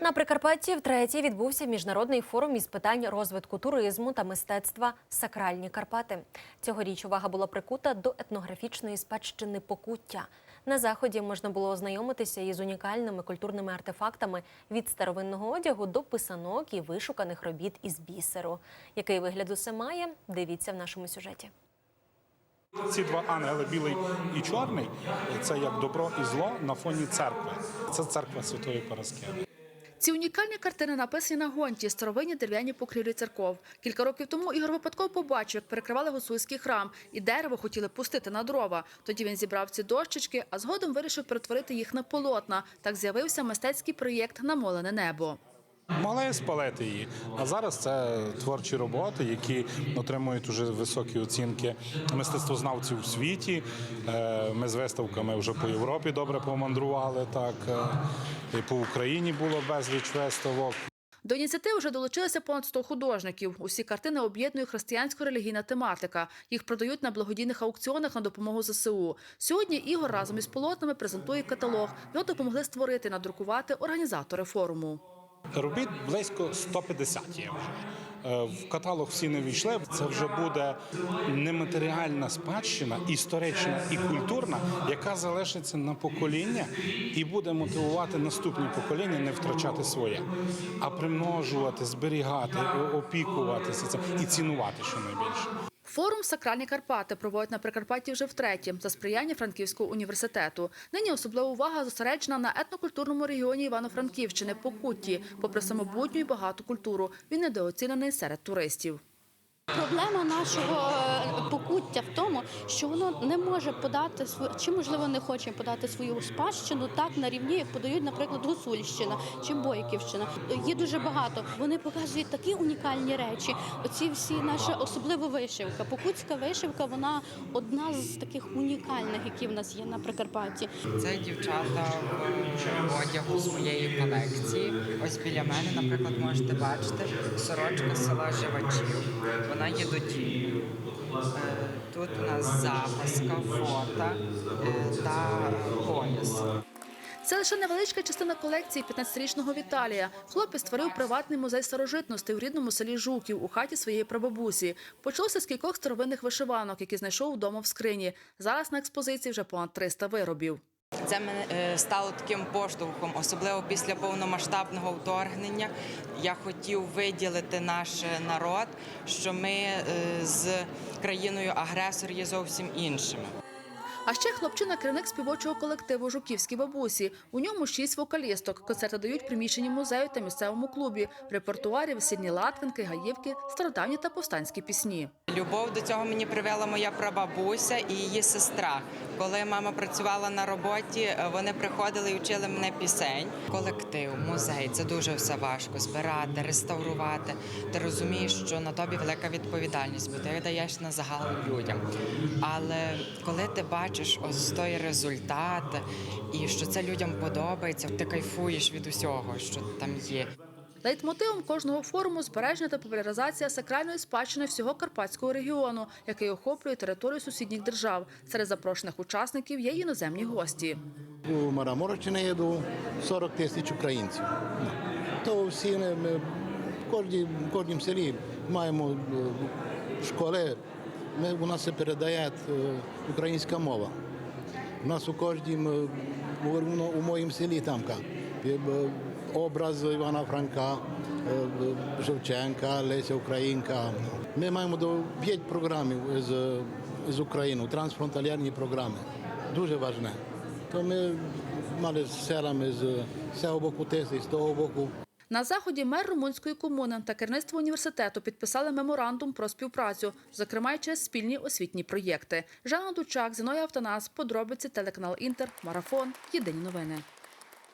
На Прикарпатті втретє відбувся міжнародний форум із питань розвитку туризму та мистецтва Сакральні Карпати. Цьогоріч увага була прикута до етнографічної спадщини Покуття. На заході можна було ознайомитися із унікальними культурними артефактами від старовинного одягу до писанок і вишуканих робіт із бісеру. Який вигляд усе має? Дивіться в нашому сюжеті. Ці два ангели, білий і чорний, це як добро і зло на фоні церкви. Це церква Святої Параскеви. Ці унікальні картини написані на гонті, старовинні дерев'яні покрівлі церков. Кілька років тому Ігор випадково побачив, як перекривали гуцульський храм, і дерево хотіли пустити на дрова. Тоді він зібрав ці дощечки, а згодом вирішив перетворити їх на полотна. Так з'явився мистецький проєкт Намолене небо. Могли спалити її. А зараз це творчі роботи, які отримують уже високі оцінки мистецтвознавців у світі. Е, Ми з виставками вже по Європі добре помандрували. Так е, і по Україні було безліч виставок. До ініціативи вже долучилося понад 100 художників. Усі картини об'єднує християнсько-релігійна тематика. Їх продають на благодійних аукціонах на допомогу ЗСУ. Сьогодні Ігор разом із полотнами презентує каталог. Його допомогли створити, надрукувати організатори форуму. Робіт близько 150 є вже. Е, В каталог всі не війшли. Це вже буде нематеріальна спадщина, історична і культурна, яка залишиться на покоління і буде мотивувати наступні покоління не втрачати своє, а примножувати, зберігати, опікуватися цим і цінувати щонайбільше. Форум Сакральні Карпати проводять на Прикарпатті вже втретє за сприяння Франківського університету. Нині особлива увага зосереджена на етнокультурному регіоні Івано-Франківщини Покутті. Попри самобутню і багату культуру, він недооцінений серед туристів. Проблема нашого е, покуття в тому, що воно не може подати свою, чи можливо не хоче подати свою спадщину так на рівні, як подають, наприклад, Гуцульщина чи Бойківщина. Є дуже багато. Вони показують такі унікальні речі. Оці всі наша особливо вишивка. Покутська вишивка, вона одна з таких унікальних, які в нас є на Прикарпатті. Це дівчата одягу своєї колекції. Ось біля мене, наприклад, можете бачити сорочка села Живачів. Вона є додільною. Е, Тут у нас запаска, фото е, та пояс. Це лише невеличка частина колекції 15-річного Віталія. Хлопець створив приватний музей старожитностей у рідному селі Жуків у хаті своєї прабабусі. Почалося з кількох старовинних вишиванок, які знайшов вдома в скрині. Зараз на експозиції вже понад 300 виробів. Це мене е, стало таким поштовхом, особливо після повномасштабного вторгнення. Я хотів виділити наш е, народ, що ми е, з країною агресор є зовсім іншими. А ще хлопчина керівник співочого колективу Жуківські бабусі. У ньому шість вокалісток. Концерти дають приміщенні музею та місцевому клубі. Репертуарі весільні латвинки, гаївки, стародавні та повстанські пісні. Любов до цього мені привела моя прабабуся і її сестра. Коли мама працювала на роботі, вони приходили і вчили мене пісень. Колектив, музей це дуже все важко збирати, реставрувати. Ти розумієш, що на тобі велика відповідальність, бо ти даєш на загал людям. Але коли ти бачиш ось той результат, і що це людям подобається, ти кайфуєш від усього, що там є. Лейтмотивом кожного форуму збереження та популяризація сакральної спадщини всього карпатського регіону, який охоплює територію сусідніх держав. Серед запрошених учасників є іноземні гості. У Мараморочини є до 40 тисяч українців. То всі ми, в кожній, в кожнім селі маємо е, школи, ми, у нас се передає е, українська мова. У нас у кожнім, е, у, у, у моїм селі там ка, є, е, образ Івана Франка, е, Шевченка, Леся Українка. Ми маємо до 5 програмів з, з України, трансфронталярні програми. Дуже важне. То ми мали з селами з цього боку тиси, з того боку. На заході мер румунської комуни та керівництво університету підписали меморандум про співпрацю, зокрема й через спільні освітні проєкти. Жанна Дучак, Зіноя Автонас, подробиці телеканал Інтер, Марафон. Єдині новини.